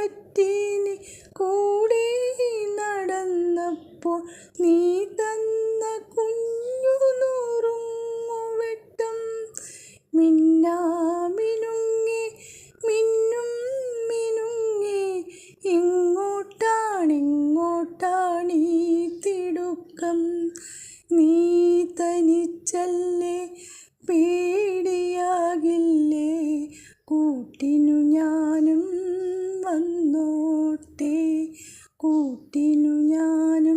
നിഴലുകൾ പറ്റി നീ കൂടെ നടന്നപ്പോൾ നീ തന്ന കുഞ്ഞു നുറുങ്ങുവെട്ടം മിന്നാമിനുങ്ങി മിന്നും മിനുങ്ങേ എങ്ങോട്ടാണെങ്ങോട്ടാണീ തിടുക്കം. നീ തനിച്ചല്ലേ പേടിയാകില്ലേ? കൂട്ടിനു ഞാനും വന്നോട്ടെ. കൂട്ടിനു ഞാനും